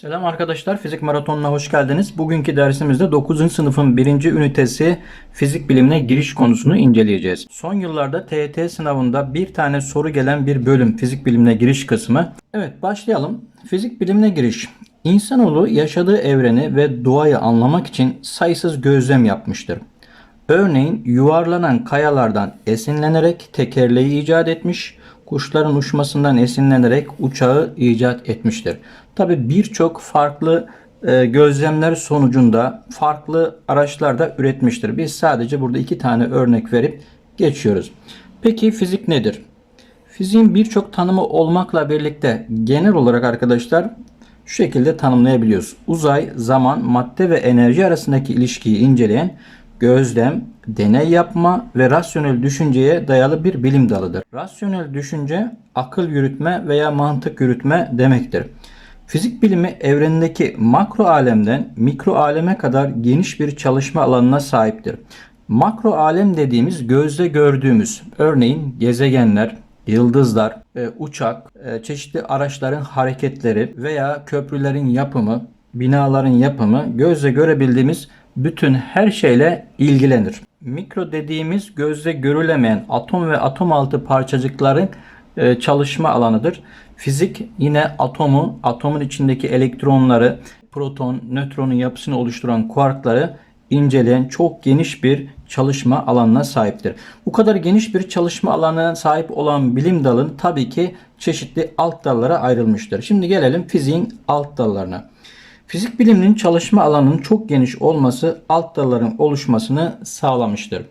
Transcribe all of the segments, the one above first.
Selam arkadaşlar, Fizik Maratonu'na hoş geldiniz. Bugünkü dersimizde 9. sınıfın 1. ünitesi fizik bilimine giriş konusunu inceleyeceğiz. Son yıllarda TYT sınavında bir tane soru gelen bir bölüm fizik bilimine giriş kısmı. Evet başlayalım. Fizik bilimine giriş. İnsanoğlu yaşadığı evreni ve doğayı anlamak için sayısız gözlem yapmıştır. Örneğin yuvarlanan kayalardan esinlenerek tekerleği icat etmiş, kuşların uçmasından esinlenerek uçağı icat etmiştir. Tabi birçok farklı e, gözlemler sonucunda farklı araçlar da üretmiştir. Biz sadece burada iki tane örnek verip geçiyoruz. Peki fizik nedir? Fiziğin birçok tanımı olmakla birlikte genel olarak arkadaşlar şu şekilde tanımlayabiliyoruz. Uzay, zaman, madde ve enerji arasındaki ilişkiyi inceleyen gözlem, deney yapma ve rasyonel düşünceye dayalı bir bilim dalıdır. Rasyonel düşünce akıl yürütme veya mantık yürütme demektir. Fizik bilimi evrenindeki makro alemden mikro aleme kadar geniş bir çalışma alanına sahiptir. Makro alem dediğimiz gözle gördüğümüz örneğin gezegenler, yıldızlar, e, uçak, e, çeşitli araçların hareketleri veya köprülerin yapımı, binaların yapımı gözle görebildiğimiz bütün her şeyle ilgilenir. Mikro dediğimiz gözle görülemeyen atom ve atom altı parçacıkların e, çalışma alanıdır. Fizik yine atomu, atomun içindeki elektronları, proton, nötronun yapısını oluşturan kuarkları inceleyen çok geniş bir çalışma alanına sahiptir. Bu kadar geniş bir çalışma alanına sahip olan bilim dalın tabii ki çeşitli alt dallara ayrılmıştır. Şimdi gelelim fiziğin alt dallarına. Fizik biliminin çalışma alanının çok geniş olması alt dalların oluşmasını sağlamıştır.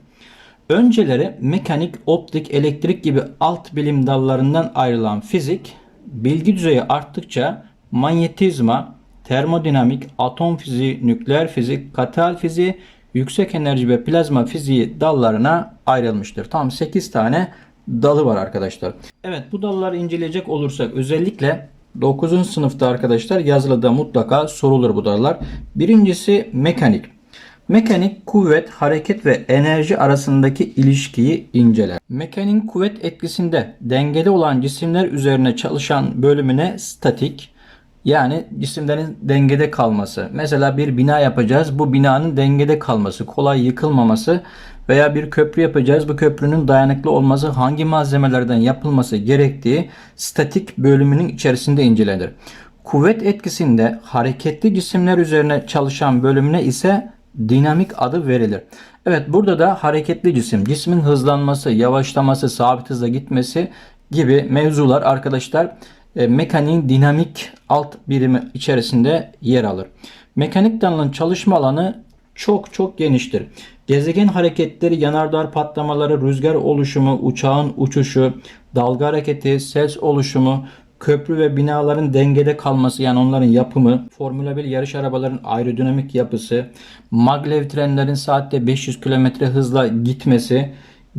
Önceleri mekanik, optik, elektrik gibi alt bilim dallarından ayrılan fizik, bilgi düzeyi arttıkça manyetizma, termodinamik, atom fiziği, nükleer fizik, katal fiziği, yüksek enerji ve plazma fiziği dallarına ayrılmıştır. Tam 8 tane dalı var arkadaşlar. Evet bu dalları inceleyecek olursak özellikle 9. sınıfta arkadaşlar yazılıda mutlaka sorulur bu dallar. Birincisi mekanik. Mekanik kuvvet, hareket ve enerji arasındaki ilişkiyi inceler. Mekaniğin kuvvet etkisinde dengede olan cisimler üzerine çalışan bölümüne statik yani cisimlerin dengede kalması. Mesela bir bina yapacağız. Bu binanın dengede kalması, kolay yıkılmaması veya bir köprü yapacağız. Bu köprünün dayanıklı olması, hangi malzemelerden yapılması gerektiği statik bölümünün içerisinde incelenir. Kuvvet etkisinde hareketli cisimler üzerine çalışan bölümüne ise dinamik adı verilir. Evet burada da hareketli cisim, cismin hızlanması, yavaşlaması, sabit hızla gitmesi gibi mevzular arkadaşlar mekaniğin dinamik alt birimi içerisinde yer alır. Mekanik denilen çalışma alanı çok çok geniştir. Gezegen hareketleri, yanardağ patlamaları, rüzgar oluşumu, uçağın uçuşu, dalga hareketi, ses oluşumu, köprü ve binaların dengede kalması yani onların yapımı, Formula 1 yarış arabaların aerodinamik yapısı, maglev trenlerin saatte 500 km hızla gitmesi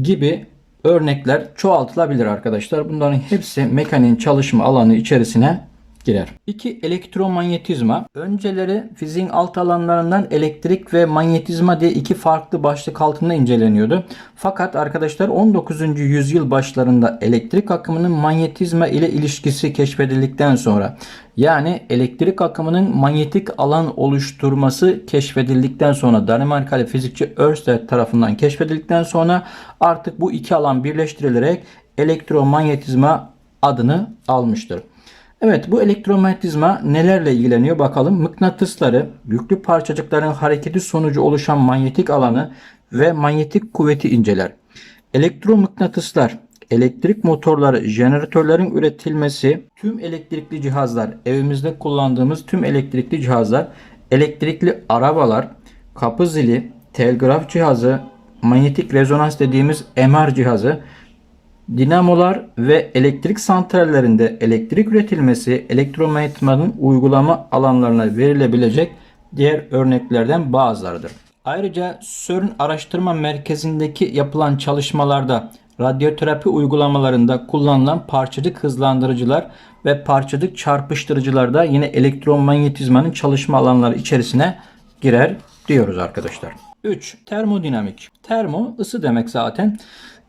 gibi örnekler çoğaltılabilir arkadaşlar. Bunların hepsi mekaniğin çalışma alanı içerisine girer. 2. Elektromanyetizma. Önceleri fiziğin alt alanlarından elektrik ve manyetizma diye iki farklı başlık altında inceleniyordu. Fakat arkadaşlar 19. yüzyıl başlarında elektrik akımının manyetizma ile ilişkisi keşfedildikten sonra yani elektrik akımının manyetik alan oluşturması keşfedildikten sonra Danimarkalı fizikçi Ørsted tarafından keşfedildikten sonra artık bu iki alan birleştirilerek elektromanyetizma adını almıştır. Evet bu elektromanyetizma nelerle ilgileniyor bakalım. Mıknatısları, yüklü parçacıkların hareketi sonucu oluşan manyetik alanı ve manyetik kuvveti inceler. Elektromıknatıslar, elektrik motorları, jeneratörlerin üretilmesi, tüm elektrikli cihazlar, evimizde kullandığımız tüm elektrikli cihazlar, elektrikli arabalar, kapı zili, telgraf cihazı, manyetik rezonans dediğimiz MR cihazı, Dinamolar ve elektrik santrallerinde elektrik üretilmesi elektromanyetizmanın uygulama alanlarına verilebilecek diğer örneklerden bazılarıdır. Ayrıca CERN Araştırma Merkezi'ndeki yapılan çalışmalarda radyoterapi uygulamalarında kullanılan parçacık hızlandırıcılar ve parçacık çarpıştırıcılar da yine elektromanyetizmanın çalışma alanları içerisine girer diyoruz arkadaşlar. 3. Termodinamik. Termo ısı demek zaten.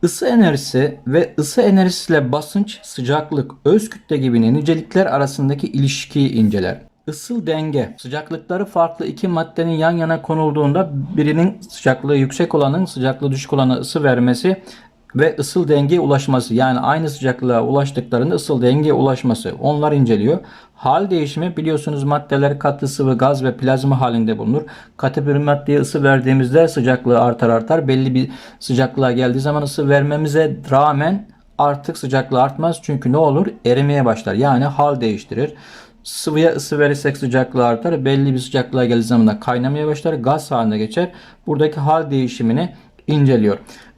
Isı enerjisi ve ısı enerjisiyle basınç, sıcaklık, öz kütle gibi nicelikler arasındaki ilişkiyi inceler. Isıl denge. Sıcaklıkları farklı iki maddenin yan yana konulduğunda birinin sıcaklığı yüksek olanın sıcaklığı düşük olana ısı vermesi ve ısıl dengeye ulaşması yani aynı sıcaklığa ulaştıklarında ısıl dengeye ulaşması onlar inceliyor. Hal değişimi biliyorsunuz maddeler katı sıvı gaz ve plazma halinde bulunur. Katı bir maddeye ısı verdiğimizde sıcaklığı artar artar. Belli bir sıcaklığa geldiği zaman ısı vermemize rağmen artık sıcaklığı artmaz. Çünkü ne olur? Erimeye başlar. Yani hal değiştirir. Sıvıya ısı verirsek sıcaklığı artar. Belli bir sıcaklığa geldiği zaman da kaynamaya başlar. Gaz haline geçer. Buradaki hal değişimini inceliyor.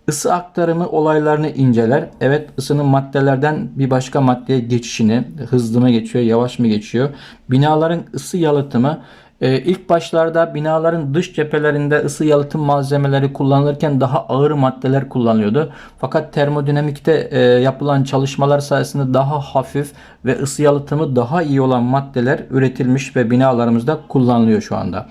Isı aktarımı olaylarını inceler. Evet ısının maddelerden bir başka maddeye geçişini hızlı mı geçiyor, yavaş mı geçiyor? Binaların ısı yalıtımı ee, ilk başlarda binaların dış cephelerinde ısı yalıtım malzemeleri kullanılırken daha ağır maddeler kullanılıyordu. Fakat termodinamikte e, yapılan çalışmalar sayesinde daha hafif ve ısı yalıtımı daha iyi olan maddeler üretilmiş ve binalarımızda kullanılıyor şu anda.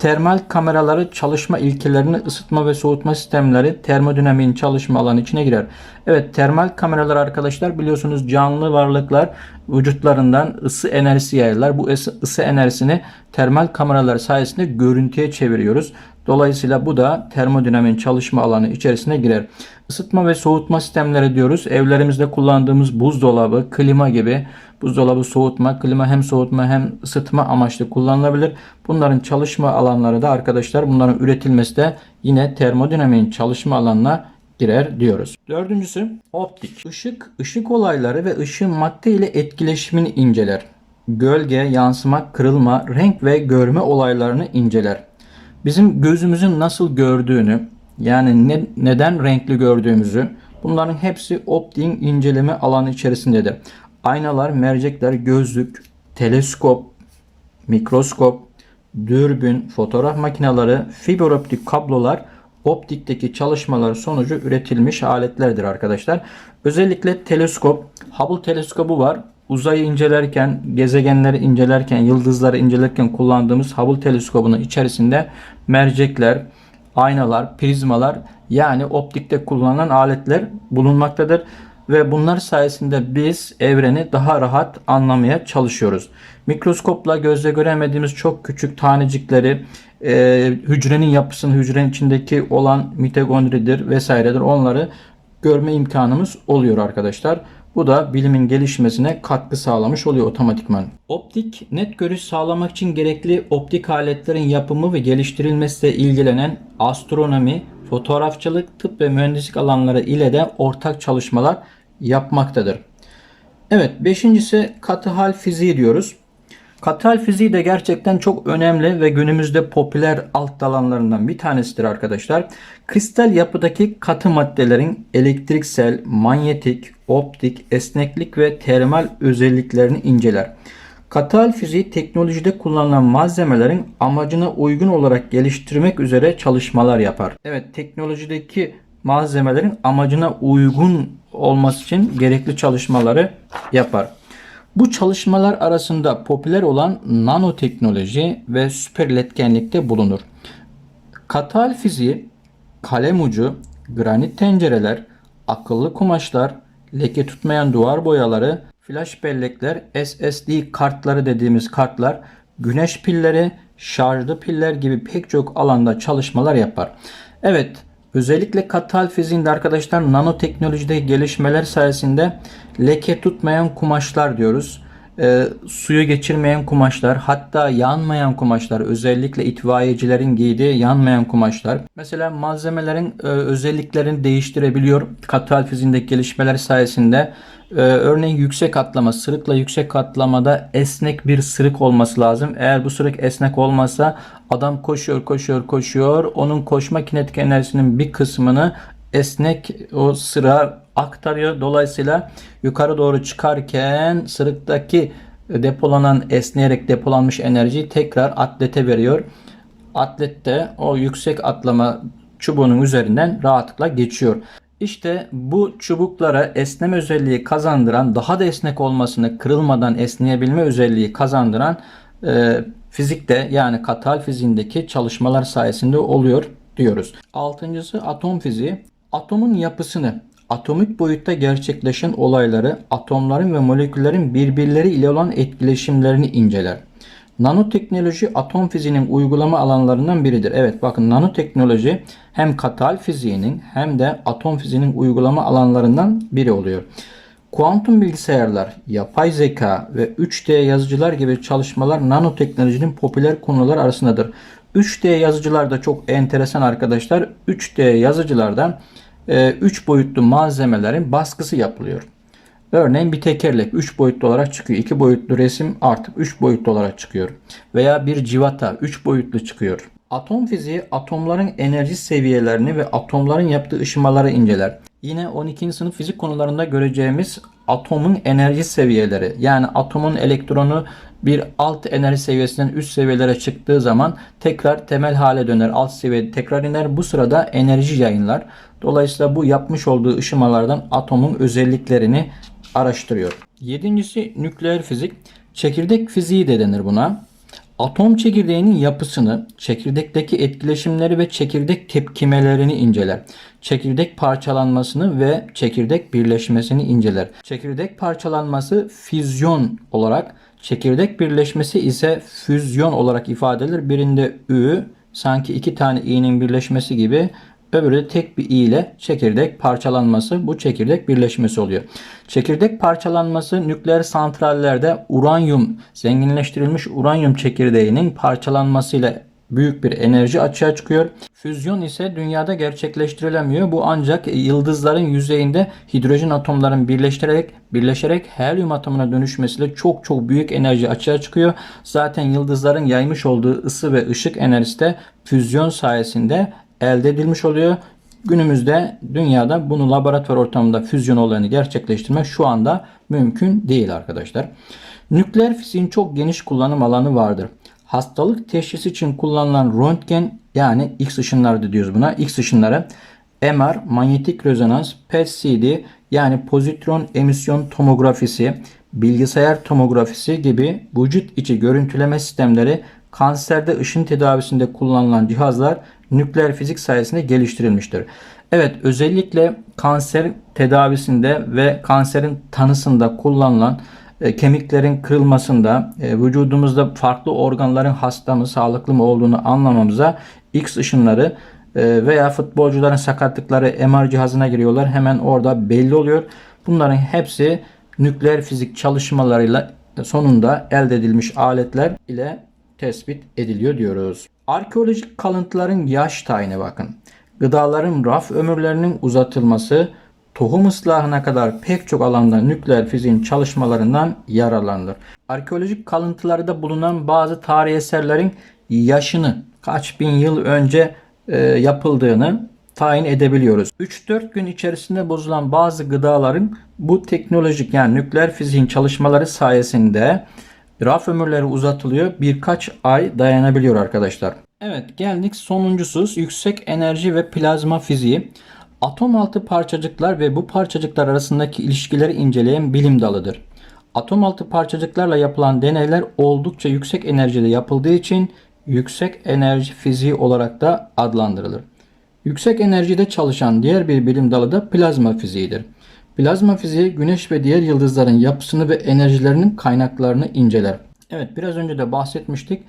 Termal kameraları çalışma ilkelerini ısıtma ve soğutma sistemleri termodinamiğin çalışma alanı içine girer. Evet termal kameralar arkadaşlar biliyorsunuz canlı varlıklar vücutlarından ısı enerjisi yayarlar. Bu ısı, enerjisini termal kameralar sayesinde görüntüye çeviriyoruz. Dolayısıyla bu da termodinamiğin çalışma alanı içerisine girer. Isıtma ve soğutma sistemleri diyoruz. Evlerimizde kullandığımız buzdolabı, klima gibi buzdolabı soğutma, klima hem soğutma hem ısıtma amaçlı kullanılabilir. Bunların çalışma alanları da arkadaşlar bunların üretilmesi de yine termodinamiğin çalışma alanına girer diyoruz. Dördüncüsü optik. Işık, ışık olayları ve ışığın madde ile etkileşimini inceler. Gölge, yansıma, kırılma, renk ve görme olaylarını inceler. Bizim gözümüzün nasıl gördüğünü, yani ne, neden renkli gördüğümüzü bunların hepsi optiğin inceleme alanı içerisindedir. Aynalar, mercekler, gözlük, teleskop, mikroskop, dürbün, fotoğraf makineleri, fiber optik kablolar optikteki çalışmalar sonucu üretilmiş aletlerdir arkadaşlar. Özellikle teleskop, Hubble teleskobu var. Uzayı incelerken, gezegenleri incelerken, yıldızları incelerken kullandığımız Hubble teleskobunun içerisinde mercekler, aynalar, prizmalar yani optikte kullanılan aletler bulunmaktadır ve bunlar sayesinde biz evreni daha rahat anlamaya çalışıyoruz. Mikroskopla gözle göremediğimiz çok küçük tanecikleri, e, hücrenin yapısını, hücrenin içindeki olan mitokondridir vesairedir. Onları görme imkanımız oluyor arkadaşlar. Bu da bilimin gelişmesine katkı sağlamış oluyor otomatikman. Optik net görüş sağlamak için gerekli optik aletlerin yapımı ve geliştirilmesiyle ilgilenen astronomi, fotoğrafçılık, tıp ve mühendislik alanları ile de ortak çalışmalar yapmaktadır. Evet, beşincisi katı hal fiziği diyoruz. Katı hal fiziği de gerçekten çok önemli ve günümüzde popüler alt dalanlarından bir tanesidir arkadaşlar. Kristal yapıdaki katı maddelerin elektriksel, manyetik, optik, esneklik ve termal özelliklerini inceler. Katı hal fiziği teknolojide kullanılan malzemelerin amacına uygun olarak geliştirmek üzere çalışmalar yapar. Evet teknolojideki malzemelerin amacına uygun olması için gerekli çalışmaları yapar. Bu çalışmalar arasında popüler olan nanoteknoloji ve süper iletkenlikte bulunur. Katal fiziği, kalem ucu, granit tencereler, akıllı kumaşlar, leke tutmayan duvar boyaları, flash bellekler, SSD kartları dediğimiz kartlar, güneş pilleri, şarjlı piller gibi pek çok alanda çalışmalar yapar. Evet, Özellikle katal fiziğinde arkadaşlar nanoteknolojide gelişmeler sayesinde leke tutmayan kumaşlar diyoruz. E, suyu geçirmeyen kumaşlar hatta yanmayan kumaşlar özellikle itfaiyecilerin giydiği yanmayan kumaşlar. Mesela malzemelerin e, özelliklerini değiştirebiliyor katal fiziğindeki gelişmeler sayesinde. Ee, örneğin yüksek atlama, sırıkla yüksek atlamada esnek bir sırık olması lazım. Eğer bu sırık esnek olmasa adam koşuyor, koşuyor, koşuyor. Onun koşma kinetik enerjisinin bir kısmını esnek o sıra aktarıyor. Dolayısıyla yukarı doğru çıkarken sırıktaki depolanan esneyerek depolanmış enerjiyi tekrar atlete veriyor. Atlet de o yüksek atlama çubuğunun üzerinden rahatlıkla geçiyor. İşte bu çubuklara esneme özelliği kazandıran, daha da esnek olmasını, kırılmadan esneyebilme özelliği kazandıran e, fizikte yani katal fiziğindeki çalışmalar sayesinde oluyor diyoruz. Altıncısı atom fiziği. Atomun yapısını, atomik boyutta gerçekleşen olayları, atomların ve moleküllerin birbirleri ile olan etkileşimlerini inceler. Nanoteknoloji atom fiziğinin uygulama alanlarından biridir. Evet bakın nanoteknoloji hem katal fiziğinin hem de atom fiziğinin uygulama alanlarından biri oluyor. Kuantum bilgisayarlar, yapay zeka ve 3D yazıcılar gibi çalışmalar nanoteknolojinin popüler konular arasındadır. 3D yazıcılar da çok enteresan arkadaşlar. 3D yazıcılarda 3 boyutlu malzemelerin baskısı yapılıyor. Örneğin bir tekerlek 3 boyutlu olarak çıkıyor. 2 boyutlu resim artık 3 boyutlu olarak çıkıyor. Veya bir civata 3 boyutlu çıkıyor. Atom fiziği atomların enerji seviyelerini ve atomların yaptığı ışımaları inceler. Yine 12. sınıf fizik konularında göreceğimiz atomun enerji seviyeleri yani atomun elektronu bir alt enerji seviyesinden üst seviyelere çıktığı zaman tekrar temel hale döner. Alt seviyede tekrar iner. Bu sırada enerji yayınlar. Dolayısıyla bu yapmış olduğu ışımalardan atomun özelliklerini araştırıyor. Yedincisi nükleer fizik. Çekirdek fiziği de denir buna. Atom çekirdeğinin yapısını, çekirdekteki etkileşimleri ve çekirdek tepkimelerini inceler. Çekirdek parçalanmasını ve çekirdek birleşmesini inceler. Çekirdek parçalanması füzyon olarak, çekirdek birleşmesi ise füzyon olarak ifade edilir. Birinde Ü, sanki iki tane i'nin birleşmesi gibi Öbürü tek bir i ile çekirdek parçalanması bu çekirdek birleşmesi oluyor. Çekirdek parçalanması nükleer santrallerde uranyum zenginleştirilmiş uranyum çekirdeğinin parçalanmasıyla büyük bir enerji açığa çıkıyor. Füzyon ise dünyada gerçekleştirilemiyor. Bu ancak yıldızların yüzeyinde hidrojen atomların birleştirerek birleşerek helyum atomuna dönüşmesiyle çok çok büyük enerji açığa çıkıyor. Zaten yıldızların yaymış olduğu ısı ve ışık enerjisi de füzyon sayesinde elde edilmiş oluyor. Günümüzde dünyada bunu laboratuvar ortamında füzyon olayını gerçekleştirmek şu anda mümkün değil arkadaşlar. Nükleer fiziğin çok geniş kullanım alanı vardır. Hastalık teşhisi için kullanılan röntgen yani X ışınları diyoruz buna. X ışınları MR, manyetik rezonans, PET-CT yani pozitron emisyon tomografisi, bilgisayar tomografisi gibi vücut içi görüntüleme sistemleri kanserde ışın tedavisinde kullanılan cihazlar nükleer fizik sayesinde geliştirilmiştir. Evet özellikle kanser tedavisinde ve kanserin tanısında kullanılan e, kemiklerin kırılmasında e, vücudumuzda farklı organların hasta mı sağlıklı mı olduğunu anlamamıza X ışınları e, veya futbolcuların sakatlıkları MR cihazına giriyorlar. Hemen orada belli oluyor. Bunların hepsi nükleer fizik çalışmalarıyla sonunda elde edilmiş aletler ile tespit ediliyor diyoruz. Arkeolojik kalıntıların yaş tayini bakın. Gıdaların raf ömürlerinin uzatılması, tohum ıslahına kadar pek çok alanda nükleer fiziğin çalışmalarından yararlanılır. Arkeolojik kalıntılarda bulunan bazı tarih eserlerin yaşını kaç bin yıl önce e, yapıldığını tayin edebiliyoruz. 3-4 gün içerisinde bozulan bazı gıdaların bu teknolojik yani nükleer fiziğin çalışmaları sayesinde Raf ömürleri uzatılıyor. Birkaç ay dayanabiliyor arkadaşlar. Evet geldik sonuncusu yüksek enerji ve plazma fiziği. Atom altı parçacıklar ve bu parçacıklar arasındaki ilişkileri inceleyen bilim dalıdır. Atom altı parçacıklarla yapılan deneyler oldukça yüksek enerjide yapıldığı için yüksek enerji fiziği olarak da adlandırılır. Yüksek enerjide çalışan diğer bir bilim dalı da plazma fiziğidir. Plazma fiziği güneş ve diğer yıldızların yapısını ve enerjilerinin kaynaklarını inceler. Evet biraz önce de bahsetmiştik.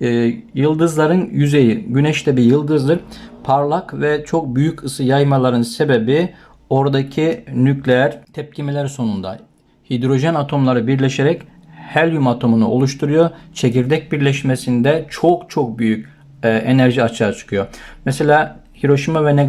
Ee, yıldızların yüzeyi, güneş de bir yıldızdır. Parlak ve çok büyük ısı yaymaların sebebi oradaki nükleer tepkimeler sonunda hidrojen atomları birleşerek helyum atomunu oluşturuyor. Çekirdek birleşmesinde çok çok büyük e, enerji açığa çıkıyor. Mesela Hiroşima ve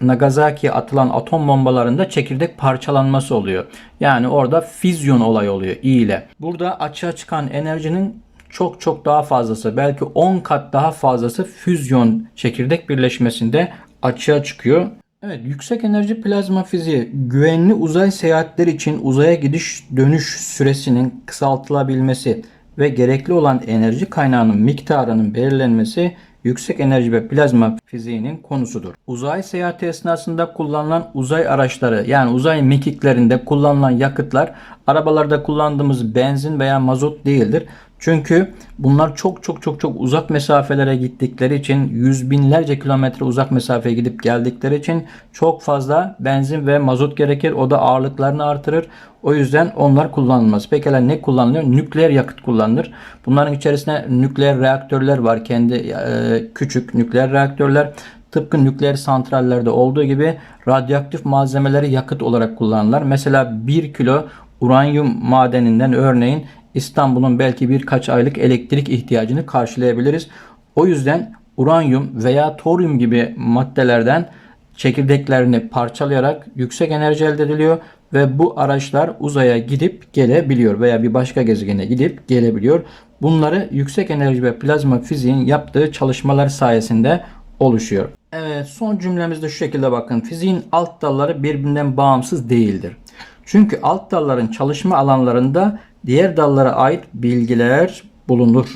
Nagasaki'ye atılan atom bombalarında çekirdek parçalanması oluyor. Yani orada füzyon olayı oluyor I ile. Burada açığa çıkan enerjinin çok çok daha fazlası belki 10 kat daha fazlası füzyon çekirdek birleşmesinde açığa çıkıyor. Evet yüksek enerji plazma fiziği güvenli uzay seyahatleri için uzaya gidiş dönüş süresinin kısaltılabilmesi ve gerekli olan enerji kaynağının miktarının belirlenmesi yüksek enerji ve plazma fiziğinin konusudur. Uzay seyahati esnasında kullanılan uzay araçları yani uzay mekiklerinde kullanılan yakıtlar arabalarda kullandığımız benzin veya mazot değildir. Çünkü bunlar çok çok çok çok uzak mesafelere gittikleri için yüz binlerce kilometre uzak mesafeye gidip geldikleri için çok fazla benzin ve mazot gerekir. O da ağırlıklarını artırır. O yüzden onlar kullanılmaz. Pekala ne kullanılıyor? Nükleer yakıt kullanılır. Bunların içerisinde nükleer reaktörler var. Kendi e, küçük nükleer reaktörler. Tıpkı nükleer santrallerde olduğu gibi radyoaktif malzemeleri yakıt olarak kullanırlar. Mesela 1 kilo uranyum madeninden örneğin İstanbul'un belki birkaç aylık elektrik ihtiyacını karşılayabiliriz. O yüzden uranyum veya toryum gibi maddelerden çekirdeklerini parçalayarak yüksek enerji elde ediliyor ve bu araçlar uzaya gidip gelebiliyor veya bir başka gezegene gidip gelebiliyor. Bunları yüksek enerji ve plazma fiziğin yaptığı çalışmalar sayesinde oluşuyor. Evet son cümlemizde şu şekilde bakın. Fiziğin alt dalları birbirinden bağımsız değildir. Çünkü alt dalların çalışma alanlarında diğer dallara ait bilgiler bulunur.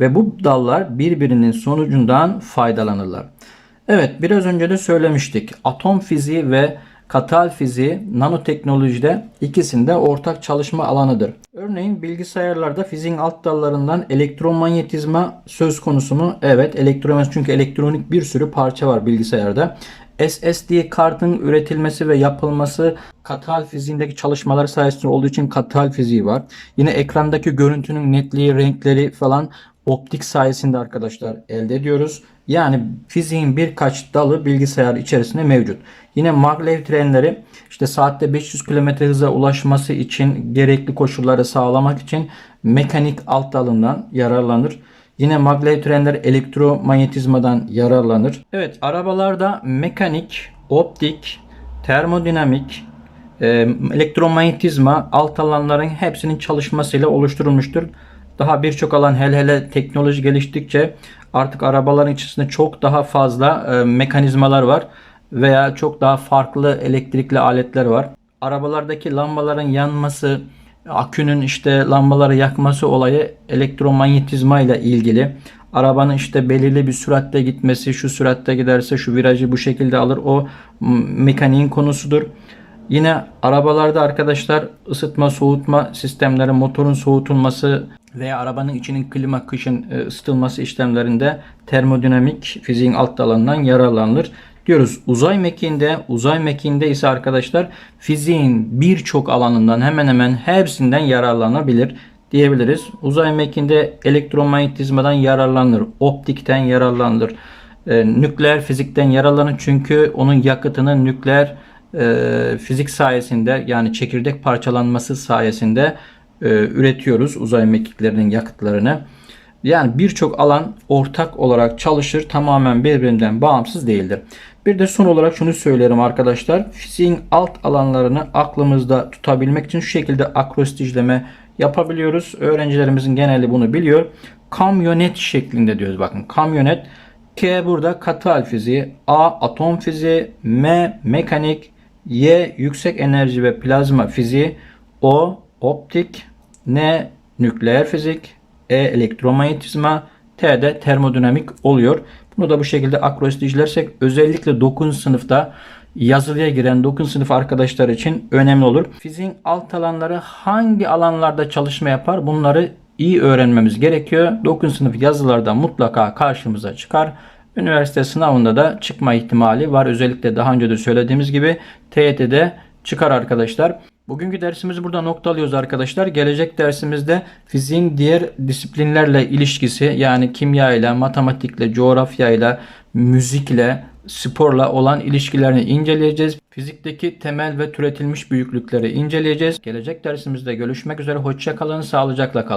Ve bu dallar birbirinin sonucundan faydalanırlar. Evet biraz önce de söylemiştik. Atom fiziği ve katal fiziği nanoteknolojide ikisinde ortak çalışma alanıdır. Örneğin bilgisayarlarda fiziğin alt dallarından elektromanyetizma söz konusu mu? Evet elektromanyetizma çünkü elektronik bir sürü parça var bilgisayarda. SSD kartın üretilmesi ve yapılması katal fiziğindeki çalışmalar sayesinde olduğu için katal fiziği var. Yine ekrandaki görüntünün netliği, renkleri falan optik sayesinde arkadaşlar elde ediyoruz. Yani fiziğin birkaç dalı bilgisayar içerisinde mevcut. Yine maglev trenleri işte saatte 500 km hıza ulaşması için gerekli koşulları sağlamak için mekanik alt dalından yararlanır. Yine maglev trenler elektromanyetizmadan yararlanır. Evet arabalarda mekanik, optik, termodinamik, e, elektromanyetizma alt alanların hepsinin çalışmasıyla oluşturulmuştur. Daha birçok alan hele hele teknoloji geliştikçe artık arabaların içerisinde çok daha fazla e, mekanizmalar var veya çok daha farklı elektrikli aletler var. Arabalardaki lambaların yanması, akünün işte lambaları yakması olayı elektromanyetizma ile ilgili. Arabanın işte belirli bir süratte gitmesi, şu süratte giderse şu virajı bu şekilde alır. O mekaniğin konusudur. Yine arabalarda arkadaşlar ısıtma, soğutma sistemleri, motorun soğutulması veya arabanın içinin klima kışın e, ısıtılması işlemlerinde termodinamik fiziğin alt dalından yararlanılır diyoruz. Uzay mekiğinde, uzay mekiğinde ise arkadaşlar fiziğin birçok alanından hemen hemen hepsinden yararlanabilir diyebiliriz. Uzay mekiğinde elektromanyetizmadan yararlanır, optikten yararlanır, e, nükleer fizikten yararlanır çünkü onun yakıtını nükleer e, fizik sayesinde yani çekirdek parçalanması sayesinde e, üretiyoruz uzay mekiklerinin yakıtlarını. Yani birçok alan ortak olarak çalışır. Tamamen birbirinden bağımsız değildir. Bir de son olarak şunu söylerim arkadaşlar. Fiziğin alt alanlarını aklımızda tutabilmek için şu şekilde akrostijleme yapabiliyoruz. Öğrencilerimizin geneli bunu biliyor. Kamyonet şeklinde diyoruz. Bakın kamyonet. K burada katı fiziği. A atom fiziği. M mekanik. Y yüksek enerji ve plazma fiziği. O optik. N nükleer fizik. E elektromanyetizma. T de termodinamik oluyor. Bunu da bu şekilde akrostijlersek özellikle 9. sınıfta yazılıya giren 9. sınıf arkadaşlar için önemli olur. Fiziğin alt alanları hangi alanlarda çalışma yapar? Bunları iyi öğrenmemiz gerekiyor. 9. sınıf yazılarda mutlaka karşımıza çıkar. Üniversite sınavında da çıkma ihtimali var. Özellikle daha önce de söylediğimiz gibi TYT'de çıkar arkadaşlar. Bugünkü dersimizi burada noktalıyoruz arkadaşlar. Gelecek dersimizde fiziğin diğer disiplinlerle ilişkisi yani kimya ile, matematikle, coğrafya ile, müzikle, sporla olan ilişkilerini inceleyeceğiz. Fizikteki temel ve türetilmiş büyüklükleri inceleyeceğiz. Gelecek dersimizde görüşmek üzere. Hoşça kalın, sağlıcakla kalın.